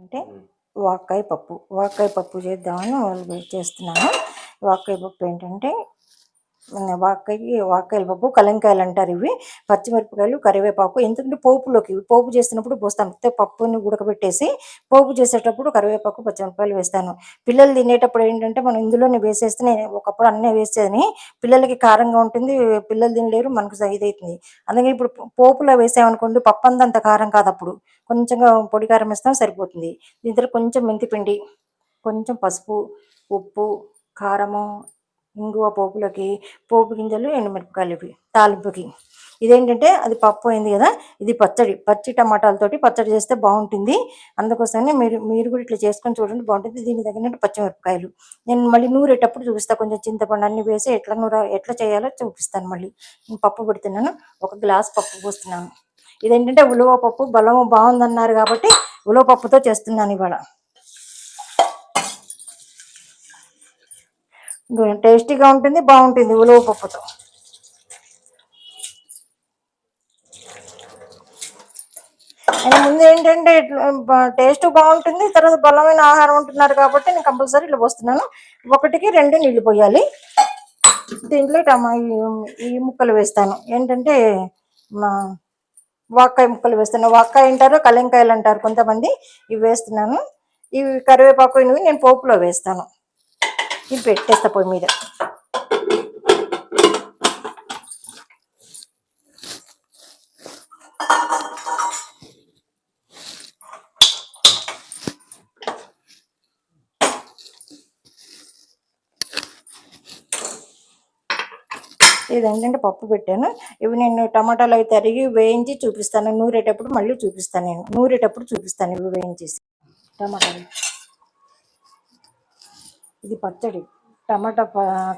అంటే వాకాయ పప్పు. వాకాయ పప్పు చేద్దామని వాళ్ళు చేస్తున్నాను. వాకాయ పప్పు ఏంటంటే ఉమ్, వాకాయలు పప్పు కలంకాయలు అంటారు ఇవి. పచ్చిమిరపకాయలు కరివేపాకు ఎందుకంటే పోపులోకి పోపు చేసినప్పుడు పోస్తాను. పప్పుని ఉడకబెట్టేసి పోపు చేసేటప్పుడు కరివేపాకు పచ్చిమిరపకాయలు వేస్తాను. పిల్లలు తినేటప్పుడు ఏంటంటే మనం ఇందులోనే వేసేస్తే ఒకప్పుడు అన్నీ వేసేదని పిల్లలకి కారంగా ఉంటుంది పిల్లలు తినలేరు మనకు ఇదవుతుంది అందుకే ఇప్పుడు పోపులో వేసామనుకోండి పప్పు అంత కారం కాదు అప్పుడు. కొంచెంగా పొడి కారం వేస్తాం సరిపోతుంది. దీంట్లో కొంచెం మెంతిపిండి కొంచెం పసుపు ఉప్పు కారము ఇంగువ పోపులోకి పోపు గింజలు ఎండుమిరపకాయలు ఇవి తాలింపుకి. ఇదేంటంటే అది పప్పు అయింది కదా ఇది పచ్చడి. పచ్చి టమాటాలతోటి పచ్చడి చేస్తే బాగుంటుంది. అందుకోసమే మీరు మీరు కూడా ఇట్లా చేసుకొని చూడండి బాగుంటుంది. దీనికి తగినట్టు పచ్చిమిరపకాయలు. నేను మళ్ళీ నూరేటప్పుడు చూపిస్తాను కొంచెం చింతపండు అన్ని వేసి ఎట్లా నూర ఎట్లా చేయాలో చూపిస్తాను మళ్ళీ. నేను పప్పు పెడుతున్నాను. ఒక గ్లాస్ పప్పు పోస్తున్నాను. ఇదేంటంటే ఉలవ పప్పు బలము బాగుందన్నారు కాబట్టి ఉలవ పప్పుతో చేస్తున్నాను ఇవాళ. టేస్టీగా ఉంటుంది బాగుంటుంది ఉలవ పప్పుతో. అండ్ ముందు ఏంటంటే టేస్ట్ బాగుంటుంది తర్వాత బలమైన ఆహారం ఉంటున్నారు కాబట్టి నేను కంపల్సరీ ఇట్లా పోస్తున్నాను. ఒకటికి రెండు నీళ్ళు పోయాలి. దీంట్లో టమా ఈ- ముక్కలు వేస్తాను. ఏంటంటే మా వాక్కాయ ముక్కలు వేస్తాను. వాక్కాయ అంటారు కలంకాయలు అంటారు కొంతమంది. ఇవి వేస్తున్నాను. ఇవి కరివేపాకు ఇవి నేను పోపులో వేస్తాను. ఇవి పెట్టేస్తా పొయ్యి మీద. ఇది ఏంటంటే పప్పు పెట్టాను. ఇవి నేను టమాటాలు అవి తరిగి వేయించి చూపిస్తాను. నూరేటప్పుడు మళ్ళీ చూపిస్తాను నేను. నూరేటప్పుడు చూపిస్తాను ఇవి వేయించేసి. టమాటాలు. ఇది పచ్చడి. టమాటా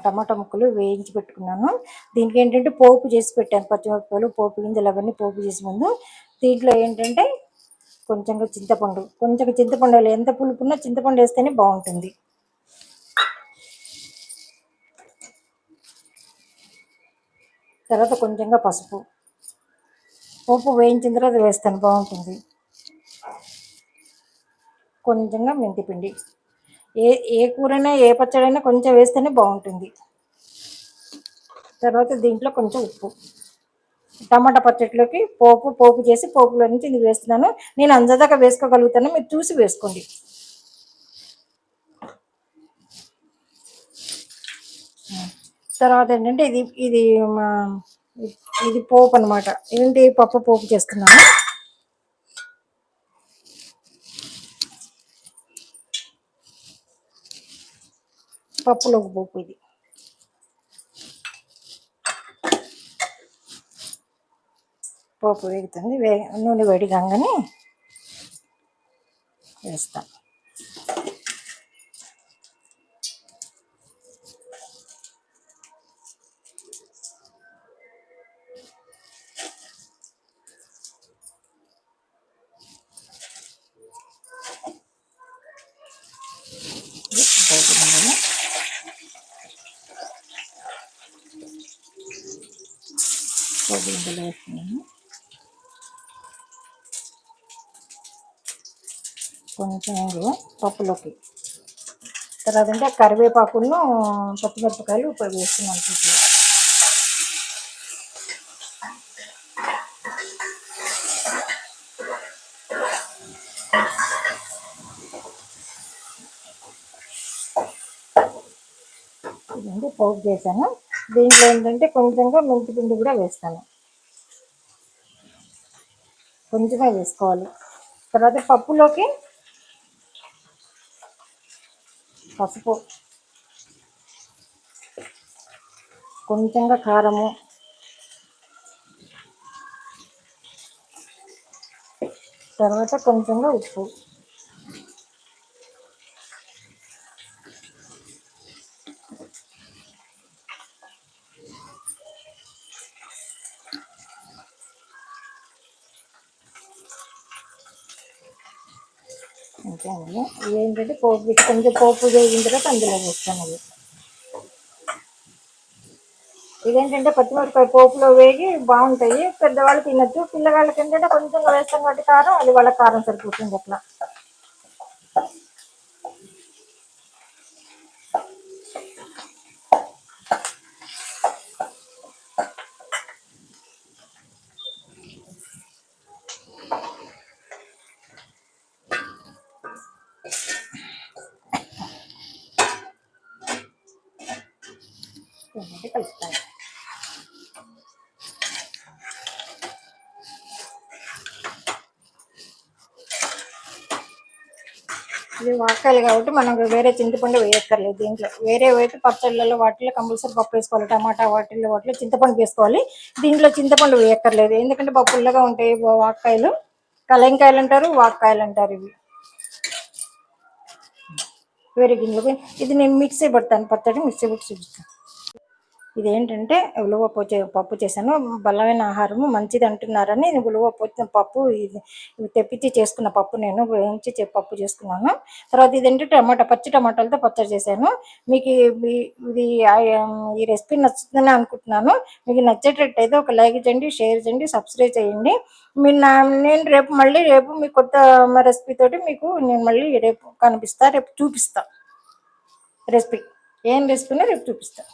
టమాటా ముక్కలు వేయించి పెట్టుకున్నాను. దీనికి ఏంటంటే పోపు చేసి పెట్టాను. పచ్చిమిరపకాయలు పోపు గింజలు అవన్నీ పోపు చేసి ముందు. దీంట్లో ఏంటంటే కొంచెంగా చింతపండు. కొంచెం చింతపండు ఎంత పులుపున్నా చింతపండు వేస్తేనే బాగుంటుంది. తర్వాత కొంచెంగా పసుపు. పోపు వేయించిన తర్వాత వేస్తాను. బాగుంటుంది. కొంచెంగా మెంతిపిండి. ఏ ఏ కూరైనా ఏ పచ్చడైనా కొంచెం వేస్తేనే బాగుంటుంది. తర్వాత దీంట్లో కొంచెం ఉప్పు. టమాటా పచ్చట్లోకి పోపు పోపు చేసి పోపులో నుంచి ఇది వేస్తున్నాను. నేను అంజదాకా వేసుకోగలుగుతాను. మీరు చూసి వేసుకోండి. తర్వాత ఏంటంటే ఇది ఇది మా ఇది పోపు అనమాట ఏంటి పప్పు పోపు చేస్తున్నాను. పప్పులోకి పోపు ఇది. పోపు వేగుతుంది. వే నూనె వేడి కాగానే వేస్తాం. పోపు గింజలు వేస్తున్నాను కొంచెం పప్పులోకి. తర్వాత అంటే కరివేపాకులను పచ్చిమిరపకాయలు ఇప్పుడు. వేస్తున్నాను చూసి పోపు చేశాను. దీంట్లో ఏంటంటే కొంచెంగా మెంతి పిండి కూడా వేస్తాను. కొంచెమే వేసుకోవాలి. తర్వాత పప్పులోకి పసుపు. కొంచెంగా కారము. తర్వాత కొంచెంగా ఉప్పు. అండి ఏంటంటే పోపు కొంచెం పోపు వేగిన తర్వాత అందులో వేస్తాను అది. ఇదేంటంటే పచ్చిమిరపకాయ పోపులో వేగి బాగుంటాయి. పెద్దవాళ్ళు తినచ్చు. పిల్లవాళ్ళకి ఏంటంటే కొంచెం వేస్తాం కాబట్టి కారం అది వాళ్ళ కారం సరిపోతుంది అట్లా. ఇది వాకాయలు కాబట్టి మనం వేరే చింతపండు వేయక్కర్లేదు దీంట్లో. వేరే అయితే పచ్చళ్ళలో వాటిలో కంపల్సరీ పప్పు వేసుకోవాలి టమాటా వాటిల్లో వాటిలో చింతపండు వేసుకోవాలి. దీంట్లో చింతపండు వేయక్కర్లేదు. ఎందుకంటే పప్పు ఉంటాయి వాకాయలు కలంకాయలు అంటారు వాకాయలు అంటారు ఇవి. వేరే గింజలు. ఇది నేను మిక్సీ పడతాను పచ్చడి మిక్సీ పెట్టి చూపిస్తాను. ఇదేంటంటే ఉలువ పప్పు పప్పు చేశాను. బలమైన ఆహారము మంచిది అంటున్నారని నేను ఉలువ పప్పు ఇది తెప్పించి చేసుకున్న పప్పు నేను వేయించి పప్పు చేసుకున్నాను. తర్వాత ఇదేంటి టమాటా పచ్చి టమాటాలతో పచ్చడి చేశాను. మీకు ఇది ఈ రెసిపీ నచ్చుతుందని అనుకుంటున్నాను. మీకు నచ్చేటట్టయితే ఒక లైక్ చేయండి షేర్ చేయండి సబ్స్క్రైబ్ చేయండి. మీరు నా నేను రేపు మళ్ళీ రేపు మీ కొత్త రెసిపీ తోటి మీకు నేను మళ్ళీ రేపు కనిపిస్తా రేపు చూపిస్తా రెసిపీ. ఏం రెసిపీనో రేపు చూపిస్తాను